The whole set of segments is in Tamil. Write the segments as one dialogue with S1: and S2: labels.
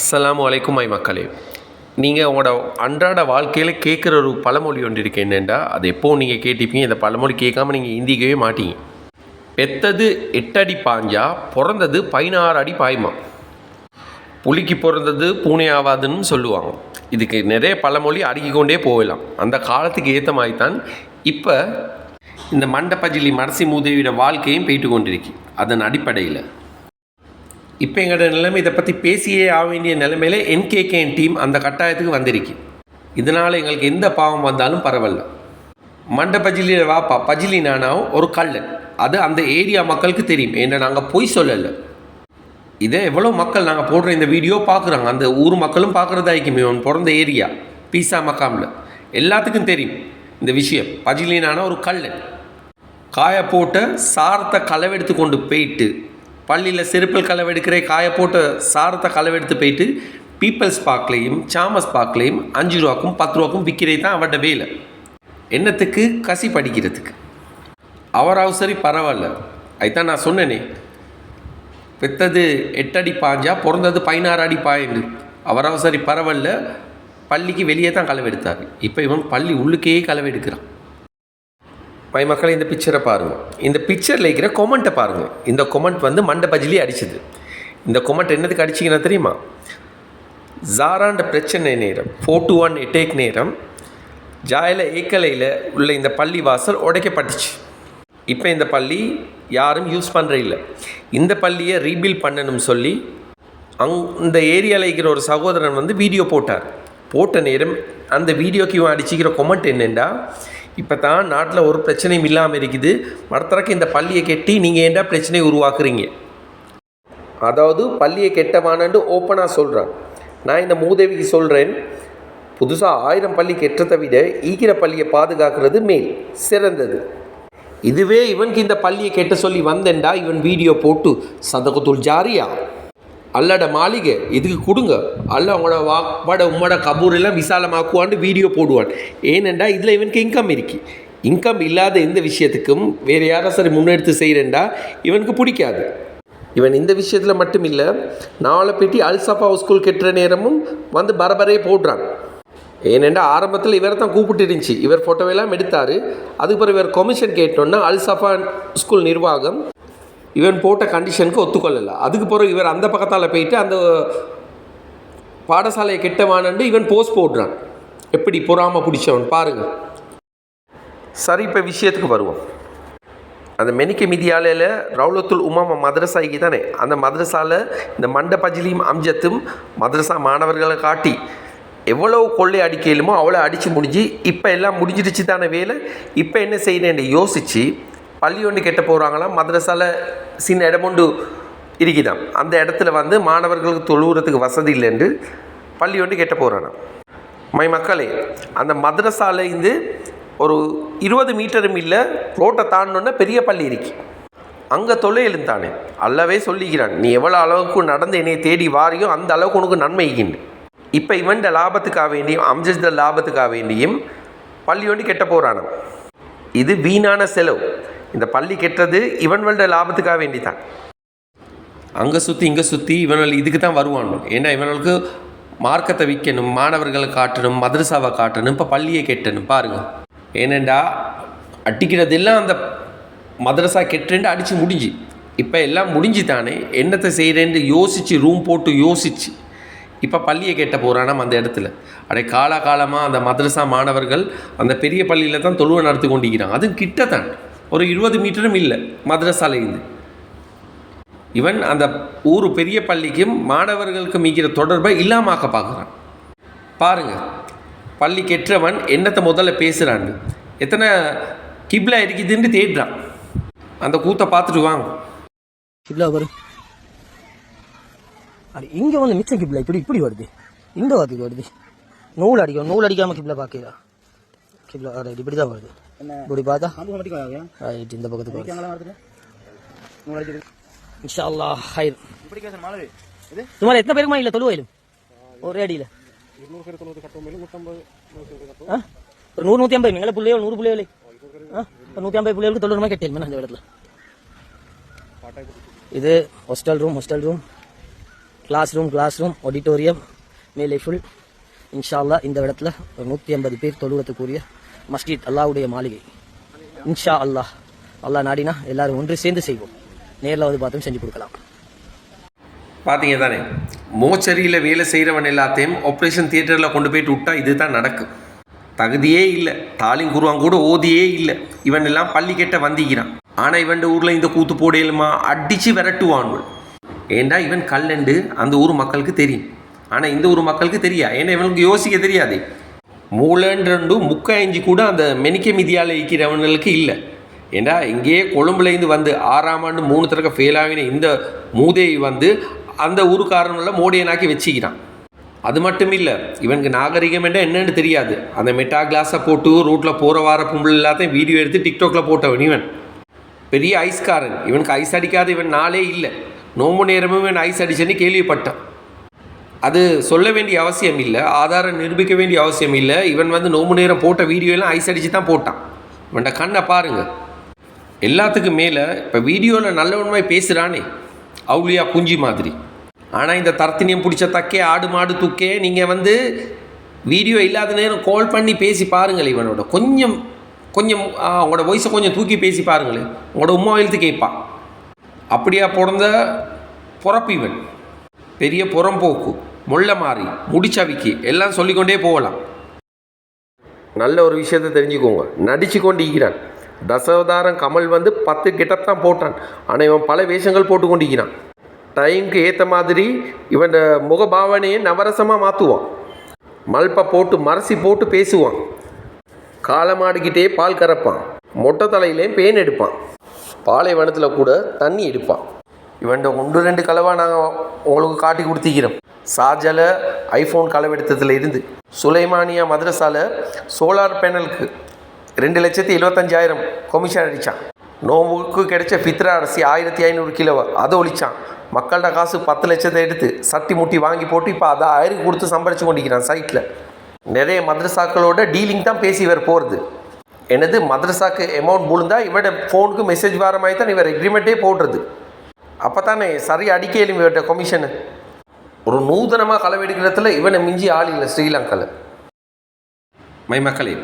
S1: அஸ்லாம் அலைக்கும் மக்களே. நீங்கள் உங்களோட அன்றாட வாழ்க்கையில் கேட்குற ஒரு பழமொழி ஒன்று இருக்கு. என்னென்றா? அது எப்போ நீங்கள் கேட்டிருப்பீங்க. இந்த பழமொழி கேட்காம நீங்கள் இந்திக்கவே மாட்டீங்க. பெத்தது எட்டடி பாஞ்சா பிறந்தது பதினாறு அடி பாய்மா. புலிக்கு பிறந்தது பூனை ஆகாதுன்னு சொல்லுவாங்க. இதுக்கு நிறைய பழமொழி அடுக்கிக் கொண்டே போகலாம். அந்த காலத்துக்கு ஏற்ற மாதிரி தான் இப்போ இந்த மண்டபஜிலி மரசி மூதேவியோட வாழ்க்கையும் போயிட்டு கொண்டிருக்கு. அதன் அடிப்படையில். இப்போ எங்களோட நிலைமை இதை பற்றி பேசியே ஆக வேண்டிய நிலைமையில என்கேகேஎன் டீம் அந்த கட்டாயத்துக்கு வந்திருக்கு. இதனால் எங்களுக்கு எந்த பாவம் வந்தாலும் பரவாயில்ல. மண்ட பஜிலியில் வாப்பா பஜிலி நானாவும் ஒரு கள்ளன். அது அந்த ஏரியா மக்களுக்கு தெரியும். ஏன்னா நாங்கள் பொய் சொல்லலை. இதை எவ்வளோ மக்கள் நாங்கள் போடுற இந்த வீடியோ பார்க்குறாங்க அந்த ஊர் மக்களும் பார்க்குறதாய்க்குமே அவன் பிறந்த ஏரியா பீசா மக்காமில். எல்லாத்துக்கும் தெரியும் இந்த விஷயம். பஜிலினான ஒரு கள்ளன். காய போட்ட சாரத்தை களவெடுத்து கொண்டு போயிட்டு பள்ளியில் செருப்பில் களவெடுக்கிற காய போட்டு சாரத்தை களவெடுத்து போயிட்டு பீப்பிள்ஸ் பார்க்லேயும் சாமஸ் பார்க்லேயும் அஞ்சு ரூபாக்கும் பத்து ரூபாக்கும் விற்கிறது தான் அவரோட வேலை. என்னத்துக்கு? கசி படிக்கிறதுக்கு. அவர் அவசரி பரவாயில்ல. அதுதான் நான் சொன்னேனே. பெத்தது எட்டடி பாஞ்சா பிறந்தது பதினாறு அடி பாயுண்டு அவர் அவசரி பரவாயில்ல. பள்ளிக்கு வெளியே தான் களவெடுத்தார். இப்போ இவன் பள்ளி உள்ளுக்கே களவெடுக்கிறான். பை மக்களை இந்த பிக்சரை பாருங்கள் இந்த பிக்சரில் இருக்கிற கொமெண்ட்டை பாருங்கள் இந்த கொமெண்ட் வந்து மண்டை பஜிலி அடிச்சுது. இந்த கொமெண்ட் என்னதுக்கு அடிச்சிங்கன்னா தெரியுமா? ஜாராண்ட பிரச்சனை நேரம் ஃபோர் ஒன் எட்டேக் நேரம் ஜாயில ஏக்கலையில் உள்ள இந்த பள்ளி வாசல் உடைக்கப்பட்டுச்சு. இப்போ இந்த பள்ளி யாரும் யூஸ் பண்ணுற இல்லை. இந்த பள்ளியை ரீபில் பண்ணணும்னு சொல்லி அங் இந்த ஏரியாவில் இருக்கிற ஒரு சகோதரன் வந்து வீடியோ போட்டார். போட்ட நேரம் அந்த வீடியோக்கு இவன் அடிச்சிக்கிற கொமெண்ட் என்னென்னா இப்போ தான் நாட்டில் ஒரு பிரச்சனையும் இல்லாமல் இருக்குது. மரத்தரக்கு இந்த பள்ளியை கெட்டி நீங்கள் ஏன்டா பிரச்சனையை உருவாக்குறீங்க? அதாவது பள்ளியை கெட்டவானன்னு ஓப்பனாக சொல்கிறான் நான் இந்த மூதேவிக்கு சொல்கிறேன் புதுசாக ஆயிரம் பள்ளி கெட்டதை விட ஈக்கிற பள்ளியை பாதுகாக்கிறது மேல் சிறந்தது. இதுவே இவனுக்கு இந்த பள்ளியை கெட்ட சொல்லி வந்தேன்டா இவன் வீடியோ போட்டு சதகத்துல் ஜாரியா அல்லட மாளிகை இதுக்கு கொடுங்க. அல்ல உங்களோட வாப்பாட உம்மோட கபூர் எல்லாம் விசாலமாக்குவான்னு வீடியோ போடுவான். ஏனெண்டா இதில் இவனுக்கு இன்கம் இருக்கு. இன்கம் இல்லாத எந்த விஷயத்துக்கும் வேறு யாரும் சரி முன்னெடுத்து செய்கிறேன்டா இவனுக்கு பிடிக்காது. இவன் இந்த விஷயத்தில் மட்டும் இல்லை நாவலை பெட்டி அல்சஃபா ஸ்கூல் கெட்டுற நேரமும் வந்து பரபரே போடுறான். ஏனெண்டா ஆரம்பத்தில் இவரை தான் கூப்பிட்டு இருந்துச்சு. இவர் ஃபோட்டோவெல்லாம் எடுத்தார். அதுக்கு பிறகு இவர் கொமிஷன் கேட்டோன்னா அல்சஃபா ஸ்கூல் நிர்வாகம் இவன் போட்ட கண்டிஷனுக்கு ஒத்துக்கொள்ளலை. அதுக்கு பிறகு இவர் அந்த பக்கத்தால் போயிட்டு அந்த பாடசாலையை கெட்டவானண்டு இவன் போஸ்ட் போடுறான். எப்படி பொறாமல் பிடிச்சவன் பாருங்கள் சரி இப்போ விஷயத்துக்கு வருவோம். அந்த மெனிக்க மிதியாலையில் ரவுலத்துல் உமாமா மதரசாய்க்கு தானே? அந்த மதரசாவில் இந்த மண்ட பஜிலியும் அம்ஜத்தும் மதரசா மாணவர்களை காட்டி எவ்வளோ கொள்ளை அடிக்கலுமோ அவ்வளோ அடித்து முடிஞ்சு இப்போ எல்லாம் முடிஞ்சிடுச்சு தானே வேலை? இப்போ என்ன செய்யணுன்னு யோசித்து பள்ளி ஒன்று கெட்ட போகிறாங்களாம் மதரசாவில் சின்ன இடம் ஒன்று இருக்குதாம் அந்த இடத்துல வந்து மாணவர்களுக்கு தொழுகிறதுக்கு வசதி இல்லைன்று பள்ளி ஒன்று கெட்ட போகிறானாம் மை மக்களே அந்த மதரசாலேருந்து ஒரு இருபது மீட்டரும் இல்லை ரோட்டை தாண்டோன்னே பெரிய பள்ளி இருக்கு. அங்கே தொல்லையிலும் தானே அல்லவே சொல்லிக்கிறான் நீ எவ்வளோ அளவுக்கு நடந்து என்னை தேடி வாரியோ அந்த அளவுக்கு உனக்கு நன்மை ஈகின்ற இப்போ இவன்ட லாபத்துக்காக வேண்டியும் அம்ஜஸ்த லாபத்துக்காக வேண்டியும் பள்ளி ஒன்று கெட்ட போகிறானாம் இது வீணான செலவு. இந்த பள்ளி கெட்டது இவன்களோட லாபத்துக்காக வேண்டி தான் அங்கே சுற்றி இங்கே சுற்றி இவனால் இதுக்கு தான் வருவான் ஏன்னா இவனுக்கு மார்க்கத்தை விற்கணும் மாணவர்களை காட்டணும் மதரசாவை காட்டணும் இப்போ பள்ளியை கெட்டணும் பாருங்கள் ஏனெண்டா அடிக்கிறதெல்லாம் அந்த மதரசா கெட்டுறேன்ட்டு அடித்து முடிஞ்சு. இப்போ எல்லாம் முடிஞ்சு தானே என்னத்தை செய்கிறேன்னு யோசித்து ரூம் போட்டு யோசித்து இப்போ பள்ளியை கெட்ட போகிறானாம் அந்த இடத்துல. அடே காலாகாலமாக அந்த மதரசா மாணவர்கள் அந்த பெரிய பள்ளியில் தான் தொழுவை நடத்தி கொண்டிருக்கிறான் அதுவும் கிட்ட தான் ஒரு இருபது மீட்டரும் இல்லை மதரசாலேருந்து இவன் அந்த ஊர் பெரிய பள்ளிக்கும் மாணவர்களுக்கும் மிக்கிற தொடர்பை இல்லாமாக்க பார்க்குறான். பாருங்கள் பள்ளி கெட்டவன் என்னத்தை முதல்ல பேசுகிறான் எத்தனை கிப்லா இருக்குதுன்னு தேடுறான். அந்த கூத்தை பார்த்துட்டு வாங்க.
S2: கிப்லா வரு. அது இங்கே வந்து மிச்சம் கிப்லா இப்படி இப்படி வருது. இந்த வாத்துக்கு வருது. நூல் அடிக்கும் நூல் அடிக்காமல் கிப்லா பார்க்கலாம் கிப்லா ரைட் இப்படி தான் வருது இப்படி பார்த்தா ரைட் இந்த பக்கத்துக்கு வருது இன்ஷா அல்லாஹ் ஹைர் சுமார் எத்தனை பேருக்கு இல்ல தொழுவையிலும் ஒரே அடியில? ஒரு நூறு நூத்தி ஐம்பது எங்களை புள்ளையோ நூறு புள்ளையோலே நூத்தி ஐம்பது புள்ளைகளுக்கு தொண்ணூறு ரூபாய் அந்த இடத்துல இது hostel room hostel room class room class room auditorium மேலே ஃபுல் இன்ஷா அல்லாஹ் இந்த இடத்துல ஒரு நூற்றி ஐம்பது பேர் தொழுவத்துக்குரிய மஸ்ஜித் அல்லாவுடைய மாளிகை. இன்ஷா அல்லாஹ் அல்லாஹ் நாடினா எல்லாரும் ஒன்று சேர்ந்து செய்வோம். நேரில் வந்து பார்த்தும் செஞ்சு கொடுக்கலாம்.
S1: பார்த்தீங்க தானே? மோச்சரியில் வேலை செய்கிறவன் எல்லாத்தையும் ஆப்ரேஷன் தியேட்டரில் கொண்டு போயிட்டு விட்டா இதுதான் நடக்கும் தகுதியே இல்லை. தாலிங் குருவான் கூட ஓதியே இல்லை. இவன் எல்லாம் பள்ளி வந்திக்கிறான் ஆனால் இவன் ஊரில் இந்த கூத்து போடையிலுமா அடித்து விரட்டுவான்கள் ஏண்டா இவன் கல்லண்டு? அந்த ஊர் மக்களுக்கு தெரியும். ஆனால் இந்த ஊர் மக்களுக்கு தெரியா? ஏன்னா இவனுக்கு யோசிக்க தெரியாது. மூலன்றண்டு முக்கஞ்சி கூட அந்த மெனிக்க மிதியால் இருக்கிறவங்களுக்கு இல்லை. ஏண்டா இங்கேயே கொழும்புலேருந்து வந்து ஆறாம் ஆண்டு மூணு தடவை ஃபெயில் ஆகின இந்த மூதேவி வந்து அந்த ஊருக்காரனில் மோடியனாக்கி வச்சுக்கிறான் அது மட்டும் இல்லை இவனுக்கு நாகரிகம் என்ன என்னன்னு தெரியாது. அந்த மெட்டா கிளாஸை போட்டு ரூட்டில் போகிற வார பொம்பளை எல்லாத்தையும் வீடியோ எடுத்து டிக்டாக்ல போட்டவன் இவன். பெரிய ஐஸ்காரன். இவனுக்கு ஐஸ் அடிக்காத இவன் நாளே இல்லை. நோம்பு நேரமும் இவன் ஐஸ் அடிச்சேன்னு கேள்விப்பட்டான். அது சொல்ல வேண்டிய அவசியம் இல்லை ஆதாரம் நிரூபிக்க வேண்டிய அவசியம் இல்லை. இவன் வந்து நோம்பு நேரம் போட்ட வீடியோ எல்லாம் ஐஸ் அடித்து தான் போட்டான். இவன்ட கண்ணை பாருங்கள் எல்லாத்துக்கும் மேலே இப்போ வீடியோவில் நல்ல உண்மை பேசுகிறானே அவுளியா குஞ்சு மாதிரி. ஆனால் இந்த தர்த்தினியம் பிடிச்ச தக்கே ஆடு மாடு தூக்கே நீங்கள் வந்து வீடியோ இல்லாத நேரம் கால் பண்ணி பேசி பாருங்கள் இவனோட. கொஞ்சம் கொஞ்சம் உங்களோட வாய்ஸை கொஞ்சம் தூக்கி பேசி பாருங்களேன். உங்களோட உமா எழுத்து கேட்பான். அப்படியா பிறந்த பிறப்பு இவன். பெரிய புறம்போக்கு. முள்ள மாறி முடிச்சவிக்கு எல்லாம் சொல்லிக்கொண்டே போகலாம். நல்ல ஒரு விஷயத்தை தெரிஞ்சுக்கோங்க. நடிச்சு கொண்டு இருக்கிறான் தசவதாரம் கமல் வந்து பத்து கெட்டப் தான் போட்டான். ஆனால் இவன் பல வேஷங்கள் போட்டு கொண்டிருக்கிறான். டைம்க்கு ஏற்ற மாதிரி இவன் முகபாவனையை நவரசமாக மாற்றுவான் மல்பை போட்டு மரசி போட்டு பேசுவான். காலமாடிக்கிட்டே பால் கறப்பான். மொட்டை தலையிலேயும் பேன் எடுப்பான். பாலைவனத்தில் கூட தண்ணி எடுப்பான். இவன் ஒன்று ரெண்டு கலவாக நாங்கள் உங்களுக்கு காட்டி கொடுத்துக்கிறோம். சார்ஜில் ஐஃபோன் களவெடுத்ததில் இருந்து சுலைமானியா மதரசாவில் சோலார் பேனலுக்கு ரெண்டு லட்சத்தி எழுபத்தஞ்சாயிரம் கொமிஷன் அடித்தான் நோம்புக்கு கிடைச்ச பித்ரா அரிசி ஆயிரத்தி ஐநூறு கிலோவை அதை ஒழிச்சான். மக்கள்கிட்ட காசு பத்து லட்சத்தை எடுத்து சட்டி முட்டி வாங்கி போட்டு இப்போ அதை ஆயிரம் கொடுத்து சம்பாரிச்சு கொண்டிருக்கிறான் சைட்டில் நிறைய மதரசாக்களோட டீலிங் தான் பேசி இவர் போகிறது எனது மதரசாக்கு அமௌண்ட் விழுந்தால் இவரோட ஃபோனுக்கு மெசேஜ் வர மாதிரி தான் இவர் எக்ரிமெண்ட்டே போடுறது. அப்போ தானே சரியாக அடிக்க எலும்பிட்ட கமிஷனு ஒரு நூதனமாக களவெடுக்கிறதுல இவனை மிஞ்சி ஆள் இல்லை ஸ்ரீலங்காவில் மை மக்களே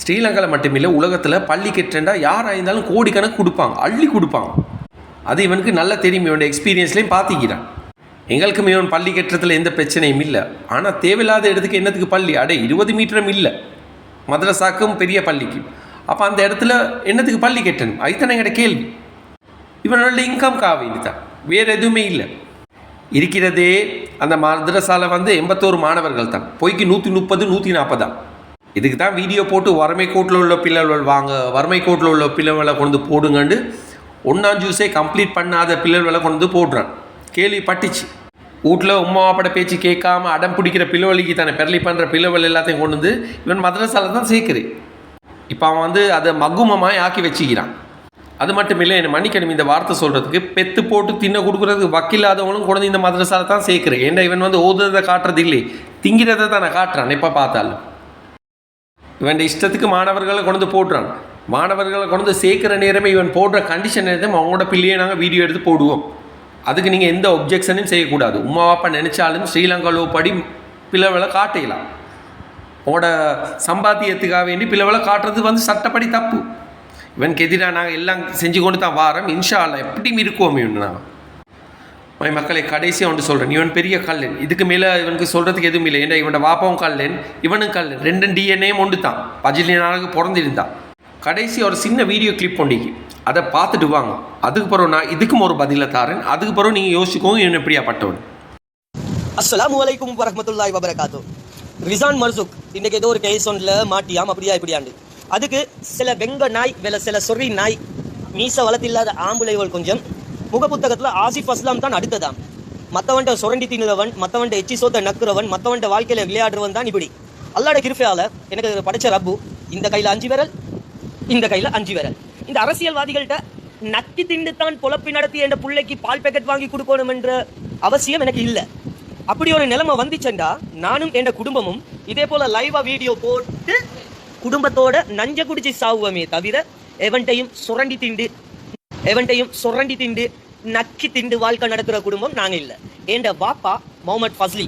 S1: ஸ்ரீலங்காவில் மட்டுமில்லை உலகத்தில் பள்ளி ட்ரெண்டாக யாராக இருந்தாலும் கோடிக்கணக்கு கொடுப்பாங்க அள்ளி கொடுப்பாங்க. அது இவனுக்கு நல்ல தெரியும் இவனுடைய எக்ஸ்பீரியன்ஸ்லேயும் பார்த்திக்கிறான். எங்களுக்கும் இவன் பள்ளி கெட்டத்தில் எந்த பிரச்சனையும் இல்லை. ஆனால் தேவையில்லாத இடத்துக்கு என்னத்துக்கு பள்ளி? அடே இருபது மீட்டரும் இல்லை. மதரசாக்கும் பெரிய பள்ளிக்கு. அப்போ அந்த இடத்துல என்னத்துக்கு பள்ளி கட்டணும்? அதுதானே எங்கட கேள்வி. இவர்களுடைய இன்கம் காவேரி தான் வேறு எதுவுமே இல்லை. இருக்கிறதே அந்த மதரசாவில் வந்து எண்பத்தோரு மாணவர்கள் தான் போய்க்கு நூற்றி முப்பது நூற்றி நாற்பது தான் இதுக்கு தான் வீடியோ போட்டு வறுமை கோட்டில் உள்ள பிள்ளைகள் வாங்க வறுமை கோட்டில் உள்ள பிள்ளைகளை கொண்டு போடுங்கன்னு ஒன்றாம் ஜூஸே கம்ப்ளீட் பண்ணாத பிள்ளைகளை கொண்டு போடுறான். கேள்வி பட்டுச்சு வீட்டில் உம்மா பேச்சு கேட்காம அடம் பிடிக்கிற பிள்ளைவழிக்கு தானே பெரலி பண்ணுற பிள்ளைவள் எல்லாத்தையும் கொண்டு வந்து இவன் மதரசாவில் தான் சேர்க்குது. இப்போ அவன் வந்து அதை மகுமமாக ஆக்கி வச்சுக்கிறான். அது மட்டும் இல்லை என்ன மன்னிக்கணும் இந்த வார்த்தை சொல்கிறதுக்கு பெத்து போட்டு தின்ன கொடுக்குறதுக்கு வக்கில்லாதவங்களும் குழந்தை இந்த மதரசால தான் சேர்க்குறேன். ஏன்டா இவன் வந்து ஓதுறதை காட்டுறது இல்லை தான் நான் காட்டுறான் எப்போ பார்த்தாலும். இவன் இஷ்டத்துக்கு மாணவர்களை கொண்டு போட்டுறான். மாணவர்களை கொண்டு சேர்க்குற நேரமே இவன் போடுற கண்டிஷன் நேரத்தையும் அவங்களோட பிள்ளையை நாங்கள் வீடியோ எடுத்து போடுவோம். அதுக்கு நீங்கள் எந்த ஒப்ஜெக்ஷனையும் செய்யக்கூடாது. உமா அப்பா நினச்சாலும் ஸ்ரீலங்காலோ படி பிளவளை காட்டிடலாம் உங்களோட சம்பாத்தியத்துக்காக வேண்டி பிளவளை காட்டுறது வந்து சட்டப்படி தப்பு. இவனுக்கு எதிராக நாங்கள் எல்லாம் செஞ்சு கொண்டு தான் வாரம் இன்ஷா அல்லா எப்படியும் இருக்கோம் இவன் மை மக்களை கடைசியாக ஒன்று சொல்கிறேன் இவன் பெரிய கல்லன் இதுக்கு மேலே இவனுக்கு சொல்கிறதுக்கு எதுவும் இல்லை. ஏன்னா இவனோட வாப்பாவும் கல்லன் இவனும் கல்லன் ரெண்டும் டிஎன்ஏயும் ஒன்று தான். பதினேழு பிறந்திருந்தான் கடைசி ஒரு சின்ன வீடியோ கிளிப் ஒண்டிக்கு அதை பார்த்துட்டு வாங்க. அதுக்கு பிறகு நான் இதுக்கும் ஒரு பதிலை தாரேன். அதுக்கு பிறகு நீங்கள் யோசிச்சுக்கோங்க இவன் எப்படியா பட்டவன்
S2: அஸ்லாம் வலைக்கும் வரமத்துல்லாய் வபரகாத்தோ ரிசான் மர்சுக் இன்னைக்கு ஏதோ ஒரு கேஸ் ஒன்றில் மாட்டியாம் அப்படியா இப்படியாண்டு. அதுக்கு சில வெங்க நாய் வேலை சில சொறி நாய் மீச வளர்த்தில்லாத ஆம்புலைகள் கொஞ்சம். முகப்புத்தகத்தில் ஆசிஃப் அஸ்லாம் தான் அடுத்ததாம். மற்றவன்ட்ட சுரண்டி தின்னுறவன் மற்றவன்ட்ட எச்சி சோத்த நக்குறவன் மற்றவன்ட்ட வாழ்க்கையில் விளையாடுறவன் தான் இப்படி. அல்லாட கிருஃபையால் எனக்கு படைச்ச ரப்பு இந்த கையில் அஞ்சு விரல் இந்த கையில் அஞ்சு விரல். இந்த அரசியல்வாதிகள்கிட்ட நக்கி திண்டு தான் பொழப்பி நடத்தி என்ற பிள்ளைக்கு பால் பேக்கெட் வாங்கி கொடுக்கணும் என்ற அவசியம் எனக்கு இல்லை. அப்படி ஒரு நிலைமை வந்துச்சண்டா நானும் என் குடும்பமும் இதே போல லைவா வீடியோ போட்டு குடும்பத்தோட நஞ்ச குடிச்சு சாவுவோமே தவிர எவன்ட்டையும் சுரண்டி திண்டு எவன்ட்டையும் சுரண்டி திண்டு நக்கி திண்டு வாழ்க்கை நடத்துகிற குடும்பம் நாங்கள் இல்ல. ஏண்ட வாப்பா முகமது ஃபஸ்லி.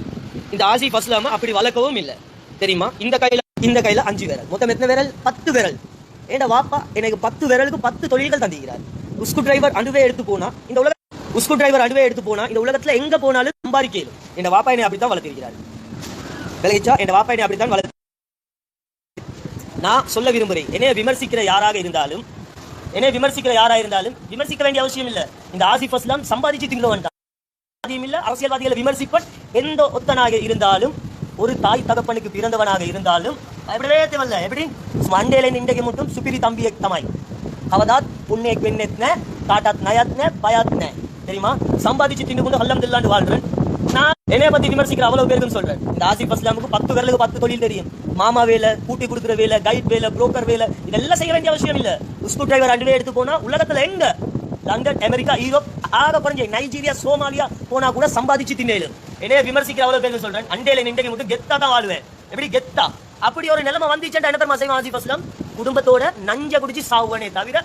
S2: இந்த ஆசி ஃபஸ்லாம அப்படி வளர்க்கவும் இல்ல. தெரியுமா? இந்த கையில இந்த கையில அஞ்சு விரல். மொத்தம் எத்தனை விரல்? பத்து விரல். ஏண்ட வாப்பா எனக்கு பத்து விரலுக்கு பத்து தொழில்கள் தந்திக்கிறார் உஸ்கு டிரைவர் அண்டுவே எடுத்து போனா இந்த உலக உஸ்கு டிரைவர் அண்டுவே எடுத்து போனா இந்த உலகத்துல எங்க போனாலும் சம்பாதிக்கலும். என் வாப்பா என்னை அப்படித்தான் வளர்த்திருக்கிறார். விளைச்சா என் வாப்பா என்னை அப்படித்தான் வளர்த்து நான் சொல்ல விரும்புகிறேன் என்னைய விமர்சிக்கிற யாராக இருந்தாலும் என்னை விமர்சிக்கிற யாராக இருந்தாலும் விமர்சிக்க வேண்டிய அவசியம் இல்லை. இந்த ஆசிஃப் அஸ்லாம் சம்பாதிச்சு திங்க வேண்டாம் இல்லை அரசியல்வாதிகளை விமர்சிப்பன் எந்த ஒத்தனாக இருந்தாலும் ஒரு தாய் தகப்பனுக்கு பிறந்தவனாக இருந்தாலும் எப்படிவே தேவையில்ல. எப்படி? மண்டேல இன்றைக்கு மட்டும் சுப்பிரி தம்பி தமாய். அவதாத் புண்ணே பெண்ணெத்ன தாட்டாத் நயாத்ன பயாத்ன. தெரியுமா? சம்பாதிச்சு திண்டு கொண்டு அல்ஹம்துலில்லாஹ்னு வாழ்றேன். என்னைய பத்தி விமர்சிக்கிற அவ்வளவு பேருக்கும் சொல்றேன் இந்த ஆசிஃப் அஸ்லாமுக்கு பத்து பேர்களுக்கு பத்து தொழில் தெரியும். மாமா வேலை கூட்டி கொடுக்குற வேலை கைட் வேலை புரோக்கர் வேலை இதெல்லாம் செய்ய வேண்டிய அவசியம் இல்ல. உஸ்கு டிரைவர் ரெண்டு எடுத்து போனா உலகத்துல எங்க? லண்டன் அமெரிக்கா யூரோப் ஆக குறைஞ்ச நைஜீரியா சோமாலியா போனா கூட சம்பாதிச்சு திண்ணேலு என்னைய விமர்சிக்கிற அவ்வளவு பேருக்கு சொல்றேன். அண்டையில நின்றைக்கு மட்டும் கெத்தா தான் வாழ்வேன். எப்படி கெத்தா? அப்படி ஒரு நிலைமை வந்துச்சுன்னா என்ன தெரியுமா செய்வோம் ஆசிஃப் அஸ்லாம்? குடும்பத்தோட நஞ்ச குடிச்சு சாவுவனே தவிர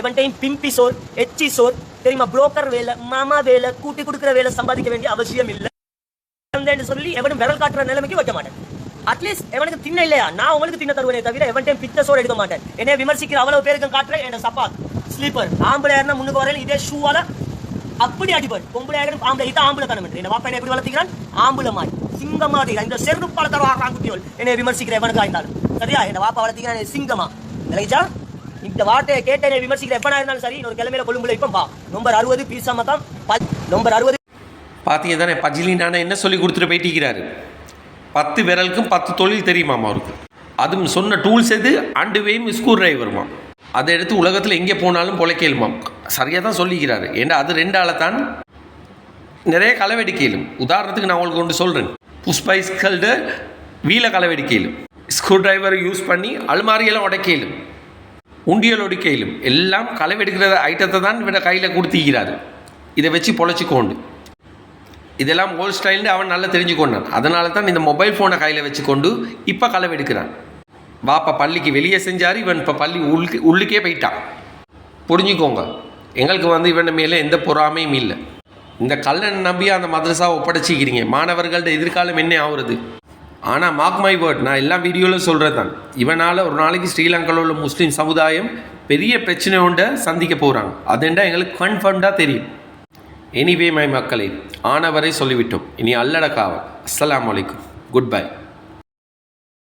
S2: எவன்டையும் பிம்பி சோர் எச்சி சோர் தெரியுமா புரோக்கர் வேலை மாமா வேலை கூட்டி கொடுக்குற வேலை சம்பாதிக்க வேண்டிய அவசியம் இல்லை. என்று சொல்லி எவனும் விரல் காட்டுற நிலைமைக்கு வைக்க மாட்டேன். அட்லீஸ்ட் எவனுக்கு தின்ன இல்லையா? நான் உங்களுக்கு தின்ன தருவேனே தவிர எவன்டையும் பித்த சோறு எடுக்க மாட்டேன். என்னை விமர்சிக்கிற அவ்வளவு பேருக்கும் காட்டுறேன். என் சப்பாத் ஸ்லீப்பர் ஆம்பளை யாருன்னா முன்னுக்கு வரையில இதே ஷூவால அப்படி அடிப்பன் பொம்பளை ஆகணும் ஆம்பளை இதான் ஆம்பளை தனம் என்ன பாப்பா என்ன எப்படி வளர்த்துக்கிறான்? ஆம்பளை மாதிரி. சிங்கம் மாதிரி. இந்த செருப்பால தருவாங்க குட்டியோல் என்னை விமர்சிக்கிற எவனுக்கு ஆயிருந்தாலும் சரியா? என்ன வாப்பா வளர்த்திக்கிறான் சிங்கமா. நினைச்சா இந்த வார்த்தையை கேட்ட விமர்சிக்கிற எப்பனா இருந்தாலும் சரி இன்னொரு கிழமையில கொழும்புல இப்போ பா நம்பர் அறுபது பீசாம தான் நம்பர் அறுபது
S1: பார்த்தீங்க தானே பஜிலினான என்ன சொல்லி கொடுத்துட்டு போயிட்டிருக்கிறாரு பத்து விரலுக்கும் பத்து தொழில் தெரியுமாமா அவருக்கு? அதுவும் சொன்ன டூல்ஸ் எது? அண்டுவேயும் ஸ்க்ரூ டிரைவருமா? அதை எடுத்து உலகத்தில் எங்கே போனாலும் பொழைக்கலுமாம் சரியாக தான் சொல்லிக்கிறாரு. ஏன்னா அது ரெண்டால தான்? நிறைய களைவெடிக்கையிலும். உதாரணத்துக்கு நான் உங்களுக்கு ஒன்று சொல்கிறேன் புஷ்பைஸ்கள்ட வீல களைவெடிக்கையிலும். ஸ்க்ரூ டிரைவர் யூஸ் பண்ணி அலுமாரியெல்லாம் உடைக்கையிலும். உண்டியல் ஒடிக்கையிலும். எல்லாம் களவெடுக்கிற ஐட்டத்தை தான் இவட கையில் கொடுத்திக்கிறாரு இதை வச்சு பொழைச்சிக்கோண்டு. இதெல்லாம் ஓல்ட் ஸ்டைல்னு அவன் நல்லா தெரிஞ்சுக்கொண்டான். அதனால தான் இந்த மொபைல் ஃபோனை கையில் வச்சுக்கொண்டு இப்போ களவெடுக்கிறான் வாப்பா பள்ளிக்கு வெளியே செஞ்சார் இவன் இப்போ பள்ளி உள்ளுக்கு உள்ளுக்கே போயிட்டான். புரிஞ்சுக்கோங்க. எங்களுக்கு வந்து இவன் மேலே எந்த பொறாமையும் இல்லை. இந்த கல்லன் நம்பி அந்த மதரசாவை ஒப்படைச்சிக்கிறீங்க. மாணவர்களோட எதிர்காலம் என்ன ஆகுறது ஆனால் மார்க் மை வேர்ட் நான் எல்லா வீடியோவில் சொல்கிறது தான் இவனால் ஒரு நாளைக்கு ஸ்ரீலங்காவில் உள்ள முஸ்லீம் சமுதாயம் பெரிய பிரச்சனை உண்ட சந்திக்க போகிறாங்க அதுண்டா எங்களுக்கு கன்ஃபர்ம்டாக தெரியும். எனிவே மை மக்களே ஆனவரை சொல்லிவிட்டோம். இனி அல்லடக்காவல். அஸ்லாம் அலைக்கும். Good bye